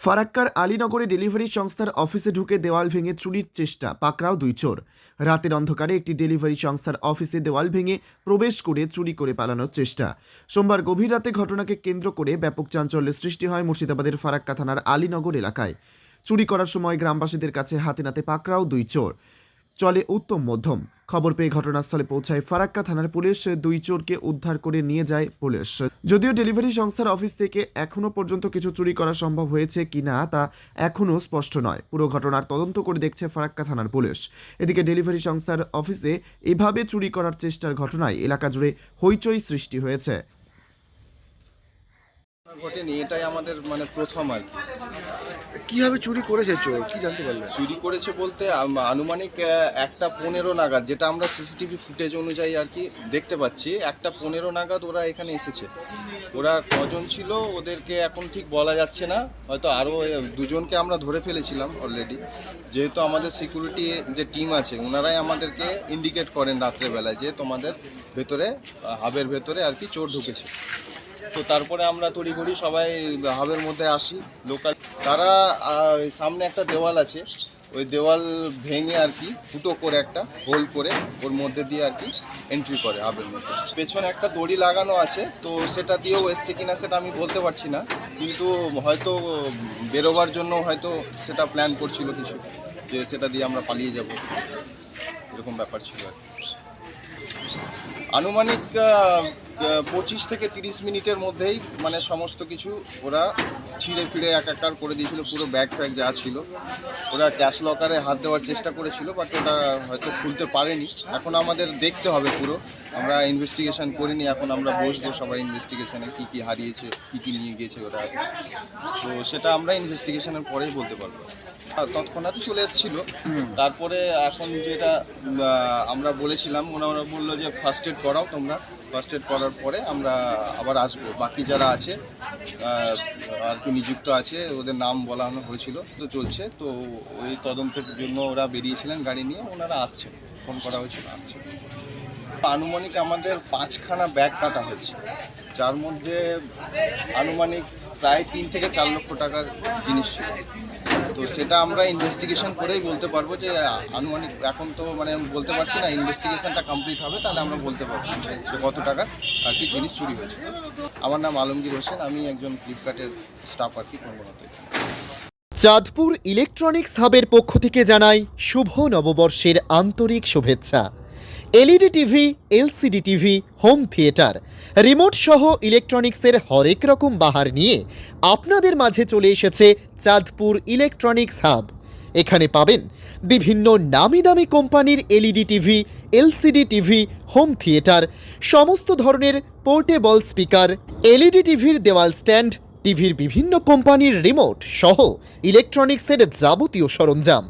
ফারাক্কার আলীনগরে delivery সংস্থার অফিসে ঢুকে দেওয়াল ভেঙে চুরির চেষ্টা, পাকড়াও দুই চোর। রাতের অন্ধকারে একটি ডেলিভারি সংস্থার অফিসে দেওয়াল ভেঙে প্রবেশ করে চুরি করে পালানোর চেষ্টা। সোমবার গভীর রাতে ঘটনাকে কেন্দ্র করে ব্যাপক চাঞ্চল্যের সৃষ্টি হয় মুর্শিদাবাদের ফারাক্কা থানার আলীনগর এলাকায়। চুরি করার সময় গ্রামবাসীদের কাছে হাতে নাতে পাকড়াও দুই চোর। চলে উত্তম মধ্যম। খবর পেয়ে ঘটনাস্থলে পৌঁছায় ফারাক্কা থানার পুলিশ। দুই চোরকে উদ্ধার করে নিয়ে যায় পুলিশ। যদিও ডেলিভারি সংস্থার অফিস থেকে এখনও পর্যন্ত কিছু চুরি করা সম্ভব হয়েছে কিনা তা এখনও স্পষ্ট নয়। পুরো ঘটনার তদন্ত করে দেখছে ফারাক্কা থানার পুলিশ। এদিকে ডেলিভারি সংস্থার অফিসে এভাবে চুরি করার চেষ্টার ঘটনায় এলাকা জুড়ে হইচই সৃষ্টি হয়েছে। ঘটেনি, এটাই আমাদের মানে প্রথম আর কি। কীভাবে চুরি করেছে চোর? কি জানতে পারলে চুরি করেছে বলতে আনুমানিক একটা পনেরো নাগাদ, যেটা আমরা সিসিটিভি ফুটেজ অনুযায়ী আর কি দেখতে পাচ্ছি, একটা পনেরো নাগাদ ওরা এখানে এসেছে। ওরা কজন ছিল, ওদেরকে এখন ঠিক বলা যাচ্ছে না। হয়তো আরও দুজনকে আমরা ধরে ফেলেছিলাম অলরেডি যেহেতু আমাদের সিকিউরিটি যে টিম আছে, ওনারাই আমাদেরকে ইন্ডিকেট করেন রাত্রেবেলায় যে তোমাদের ভেতরে হাবের ভেতরে আর কি চোর ঢুকেছে। তো তারপরে আমরা তড়িঘড়ি সবাই হাবের মধ্যে আসি, লোকাল। তারা সামনে একটা দেওয়াল আছে। ওই দেওয়াল ভেঙে আর কি, ফুটো করে একটা, হোল করে ওর মধ্যে দিয়ে আর কি এন্ট্রি করে হাবের মধ্যে। পেছনে একটা দড়ি লাগানো আছে, তো সেটা দিয়েও এসছে কিনা সেটা আমি বলতে পারছি না, কিন্তু হয়তো বেরোবার জন্য হয়তো সেটা প্ল্যান করছিল কিছু, যে সেটা দিয়ে আমরা পালিয়ে যাব। এরকম ব্যাপার ছিল আর। আনুমানিক পঁচিশ থেকে তিরিশ মিনিটের মধ্যেই মানে সমস্ত কিছু ওরা ছিঁড়ে ফিরে এক একার করে দিয়েছিল পুরো ব্যাগ ফ্যাগ যা ছিল। ওরা ক্যাশ লকারে হাত দেওয়ার চেষ্টা করেছিল বাট ওটা হয়তো খুলতে পারেনি। এখন আমাদের দেখতে হবে পুরো। আমরা ইনভেস্টিগেশন করিনি এখন আমরা বসবো সবাই ইনভেস্টিগেশনে কী কী হারিয়েছে কী কী নিয়ে গিয়েছে ওরা। তো সেটা আমরা ইনভেস্টিগেশনের পরেই বলতে পারব। তৎক্ষণাৎ চলে এসেছিল। তারপরে এখন যেটা আমরা বলেছিলাম ওনারা বলল যে ফার্স্ট এড করাও তোমরা। ফার্স্ট এড করার পরে আমরা আবার আসব। বাকি যারা আছে আর কি নিযুক্ত আছে, ওদের নাম বলানো হয়েছিল, তো চলছে। তো ওই তদন্তের জন্য ওরা বেরিয়েছিলেন গাড়ি নিয়ে, ওনারা আসছেন। ফোন করা হয়েছিল আসছে আনুমানিক আমাদের পাঁচখানা ব্যাগ কাটা হয়েছে যার মধ্যে আনুমানিক প্রায় তিন থেকে চার লক্ষ টাকার জিনিস ছিল। তো সেটা আমরা ইনভেস্টিগেশন করেই বলতে পারব যে, আনুমানিক এখন তো মানে বলতে পারছি না ইনভেস্টিগেশনটা কমপ্লিট হবে, তাহলে আমরা বলতে পারব যে কত টাকার আর কি জিনিস চুরি হয়েছে। আমার নাম আলমগীর হোসেন, আমি একজন ফ্লিপকার্টের স্টাফ আর কি কর্মরত চাঁদপুর ইলেকট্রনিক্স হাবের পক্ষ থেকে জানাই শুভ নববর্ষের আন্তরিক শুভেচ্ছা। LED TV, LCD TV, home theatre, remote সহ ইলেকট্রনিক্সের হরেক রকম বাহার নিয়ে আপনাদের মাঝে চলে এসেছে চাঁদপুর ইলেকট্রনিক্স হাব। এখানে পাবেন বিভিন্ন নামি দামি কোম্পানির LED TV, LCD TV, home theatre, সমস্ত ধরনের পোর্টেবল স্পিকার, এলইডি টিভির দেওয়াল স্ট্যান্ড, টিভির বিভিন্ন কোম্পানির রিমোট সহ ইলেকট্রনিক্সের যাবতীয় সরঞ্জাম।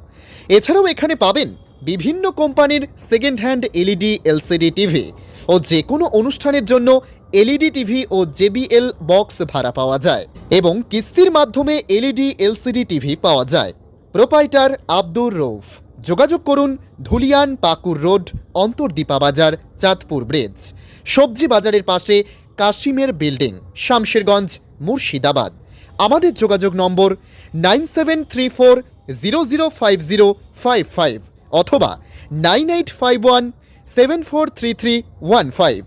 এছাড়াও এখানে পাবেন বিভিন্ন কোম্পানির second hand LED LCD TV ও যে কোনো অনুষ্ঠানের জন্য এলইডি টিভি ও জেবিএল বক্স ভাড়া পাওয়া যায় এবং কিস্তির মাধ্যমে এলইডি এলসিডি টিভি পাওয়া যায়। প্রোপাইটার আব্দুর রৌফ যোগাযোগ করুন ধুলিয়ান পাকুর রোড, অন্তর্দীপা বাজার, চাঁদপুর ব্রিজ। সবজি বাজারের পাশে কাশিমের বিল্ডিং, শামশেরগঞ্জ, মুর্শিদাবাদ। আমাদের যোগাযোগ number nine seven three four zero zero five zero five five. অথবা nine eight five one seven four three three one five.